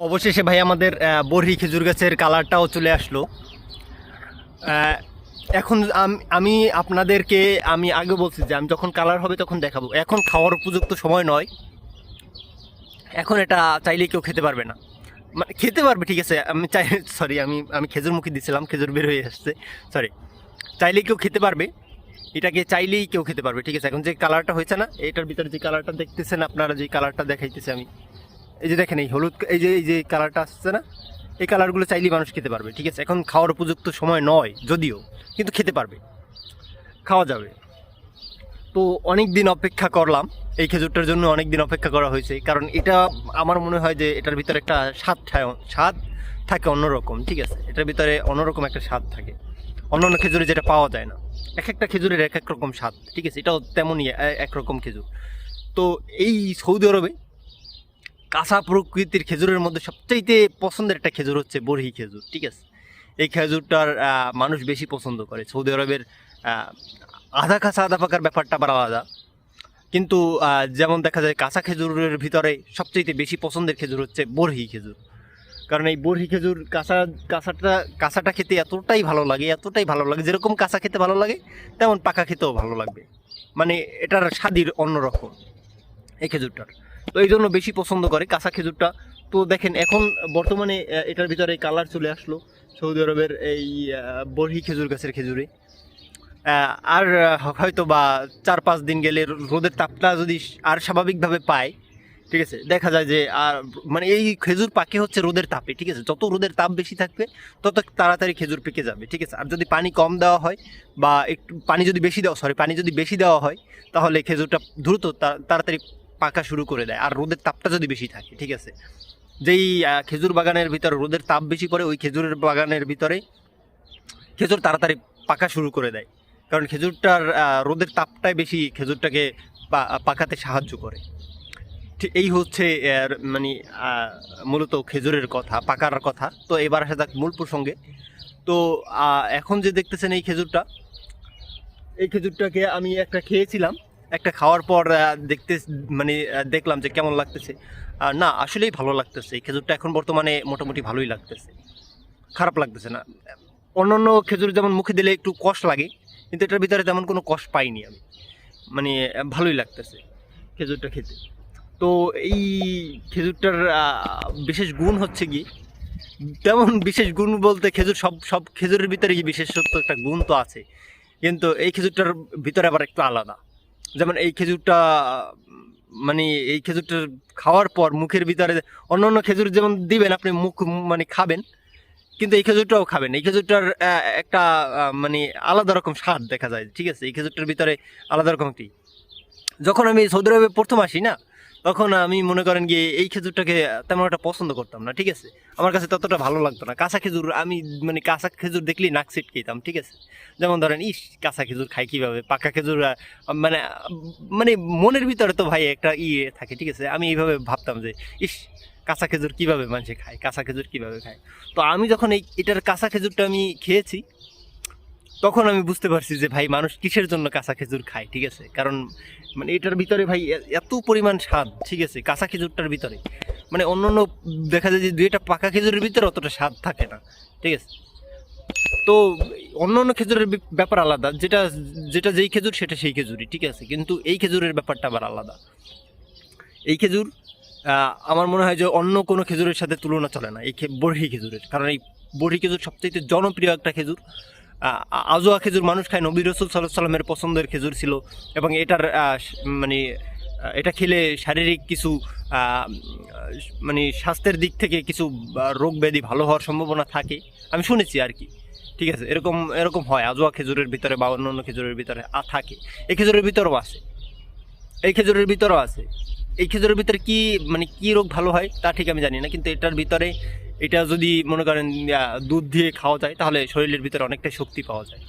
অবশেষে ভাই আমাদের বরহি খেজুর গাছের কালারটাও চলে আসলো। এখন আমি আপনাদেরকে, আমি আগে বলছি যে আমি যখন কালার হবে তখন দেখাবো। এখন খাওয়ার উপযুক্ত সময় নয়। এখন এটা চাইলে কেউ খেতে পারবে না। মানে খেতে পারবে, ঠিক আছে। আমি চাই সরি আমি আমি খেজুর মুখে দিছিলাম, খেজুর বের হয়ে আসছে। সরি চাইলে কেউ খেতে পারবে। এটাকে চাইলেই কেউ খেতে পারবে, ঠিক আছে। এখন যে কালারটা হয়েছে না, এটার ভিতরে যে কালারটা দেখতেছেন, আপনারা যে কালারটা দেখাইতেছে আমি। এই যে দেখেন, এই হলুদ এই যে এই যে কালারটা আসছে না, এই কালারগুলো চাইলেই মানুষ খেতে পারবে, ঠিক আছে? এখন খাওয়ার উপযুক্ত সময় নয়, যদিও, কিন্তু খেতে পারবে। খাওয়া যাবে। তো অনেক দিন অপেক্ষা করলাম, এই খেজুরটার জন্য অনেক দিন অপেক্ষা করা হয়েছে, কারণ এটা আমার মনে হয় যে এটার ভিতরে একটা স্বাদ স্বাদ থাকে অন্যরকম, ঠিক আছে? এটার ভিতরে অন্যরকম একটা স্বাদ থাকে। অন্য অন্য খেজুরে যেটা পাওয়া যায় না। এক একটা খেজুরের এক এক রকম স্বাদ, ঠিক আছে? এটাও তেমনই একরকম খেজুর। তো এই সৌদি আরবে কাঁচা প্রকৃতির খেজুরের মধ্যে সবচাইতে পছন্দের একটা খেজুর হচ্ছে বরহি খেজুর, ঠিক আছে? এই খেজুরটার মানুষ বেশি পছন্দ করে। সৌদি আরবের আধা কাঁচা আধা পাকার ব্যাপারটা আবার আলাদা। কিন্তু যেমন দেখা যায় কাঁচা খেজুরের ভিতরে সবচাইতে বেশি পছন্দের খেজুর হচ্ছে বরহি খেজুর। কারণ এই বরহি খেজুর কাঁচা, কাঁচাটা কাঁচাটা খেতে এতটাই ভালো লাগে, এতটাই ভালো লাগে, যেরকম কাঁচা খেতে ভালো লাগে, তেমন পাকা খেতেও ভালো লাগবে। মানে এটার স্বাদির অন্যরকম এই খেজুরটার। তো এই জন্য বেশি পছন্দ করে কাঁচা খেজুরটা। তো দেখেন, এখন বর্তমানে এটার ভিতরে কালার চলে আসলো সৌদি আরবের এই বরহি খেজুর গাছের খেজুরে। আর হয়তো বা চার পাঁচ দিন গেলে রোদের তাপটা যদি আর স্বাভাবিকভাবে পায়, ঠিক আছে, দেখা যায় যে, আর মানে এই খেজুর পাকে হচ্ছে রোদের তাপে, ঠিক আছে, যত রোদের তাপ বেশি থাকবে, তত তাড়াতাড়ি খেজুর পেকে যাবে, ঠিক আছে। আর যদি পানি কম দেওয়া হয় বা একটু পানি যদি বেশি দেওয়া সরি পানি যদি বেশি দেওয়া হয়, তাহলে খেজুরটা দ্রুত তাড়াতাড়ি পাকা শুরু করে দেয়। আর রোদের তাপটা যদি বেশি থাকে, ঠিক আছে? যেই খেজুর বাগানের ভিতরে রোদের তাপ বেশি পড়ে, ওই খেজুরের বাগানের ভিতরে খেজুর তাড়াতাড়ি পাকা শুরু করে দেয়। কারণ খেজুরটার রোদের তাপটাই বেশি খেজুরটাকে পাকাতে সাহায্য করে। ঠিক এই হচ্ছে মানে মূলত খেজুরের কথা, পাকার কথা। তো এবার আসা যাক মূল প্রসঙ্গে। তো এখন যে দেখতেছেন এই খেজুরটা, এই খেজুরটাকে আমি একটা খেয়েছিলাম। একটা খাওয়ার পর দেখতে মানে দেখলাম যে কেমন লাগতেছে। আর না, আসলেই ভালো লাগতেছে। খেজুরটা এখন বর্তমানে মোটামুটি ভালোই লাগতেছে। খারাপ লাগতেছে না। অন্যান্য খেজুর যেমন মুখে দিলে একটু কষ্ট লাগে, কিন্তু এটার ভিতরে তেমন কোনো কষ্ট পাইনি আমি। মানে ভালোই লাগতেছে খেজুরটা খেতে। তো এই খেজুরটার বিশেষ গুণ হচ্ছে কি তেমন বিশেষ গুণ বলতে খেজুর সব সব খেজুরের ভিতরে বিশেষত্ব একটা গুণ তো আছে। কিন্তু এই খেজুরটার ভিতরে আবার একটু আলাদা। যেমন এই খেজুরটা মানে এই খেজুরটা খাওয়ার পর মুখের ভিতরে অন্য অন্য খেজুর যেমন দিবেন, আপনি মুখ মানে খাবেন, কিন্তু এই খেজুরটাও খাবেন। এই খেজুরটার একটা মানে আলাদা রকম স্বাদ দেখা যায়, ঠিক আছে? এই খেজুরটার ভিতরে আলাদা রকম একটি। যখন আমি সৌদি আরবে প্রথম আসি না তখন আমি মনে করেন গিয়ে এই খেজুরটাকে তেমন একটা পছন্দ করতাম না, ঠিক আছে? আমার কাছে ততটা ভালো লাগতো না। কাঁচা খেজুর, আমি মানে কাঁচা খেজুর দেখলেই নাক খেতাম ঠিক আছে? যেমন ধরেন, ইস, কাঁচা খেজুর খাই কীভাবে? পাকা খেজুর মানে মানে মনের ভিতরে তো ভাই একটা ইয়ে থাকে, ঠিক আছে? আমি এইভাবে ভাবতাম যে, ইস, কাঁচা খেজুর কীভাবে মানুষে খায়? কাঁচা খেজুর কীভাবে খায়? তো আমি যখন এই, এটার কাঁচা খেজুরটা আমি খেয়েছি তখন আমি বুঝতে পারছি যে ভাই মানুষ কিসের জন্য কাঁচা খেজুর খায়, ঠিক আছে? কারণ মানে এটার ভিতরে ভাই এত পরিমাণ স্বাদ, ঠিক আছে? কাঁচা খেজুরটার ভিতরে। মানে অন্য অন্য দেখা যায় যে দুইটা পাকা খেজুরের ভিতরে অতটা স্বাদ থাকে না, ঠিক আছে? তো অন্য অন্য খেজুরের ব্যাপার আলাদা, যেটা যেটা যেই খেজুর সেটা সেই খেজুরই, ঠিক আছে? কিন্তু এই খেজুরের ব্যাপারটা আবার আলাদা। এই খেজুর আমার মনে হয় যে অন্য কোনো খেজুরের সাথে তুলনা চলে না, এই বরহি খেজুরের। কারণ এই বরহি খেজুর সবচেয়ে জনপ্রিয় একটা খেজুর। আজোয়া খেজুর মানুষ খায়, নবী রসুল সাল্লাহ সাল্লামের পছন্দের খেজুর ছিল এবং এটার মানে এটা খেলে শারীরিক কিছু মানে স্বাস্থ্যের দিক থেকে কিছু রোগ ব্যাধি ভালো হওয়ার সম্ভাবনা থাকে। আমি শুনেছি আর কি। ঠিক আছে, এরকম এরকম হয়, আজোয়া খেজুরের ভিতরে বা অন্য অন্য খেজুরের ভিতরে আ- থাকে। এই খেজুরের ভিতরেও আছে। এই খেজুরের ভিতরেও আছে। এই খেজুরের ভিতরে কি মানে কি রোগ ভালো হয় তা ঠিক আমি জানি না, কিন্তু এটার ভিতরে এটা যদি মনে করেন দুধ দিয়ে খাওয়া যায়, তাহলে শরীরের ভিতরে অনেকটাই শক্তি পাওয়া যায়।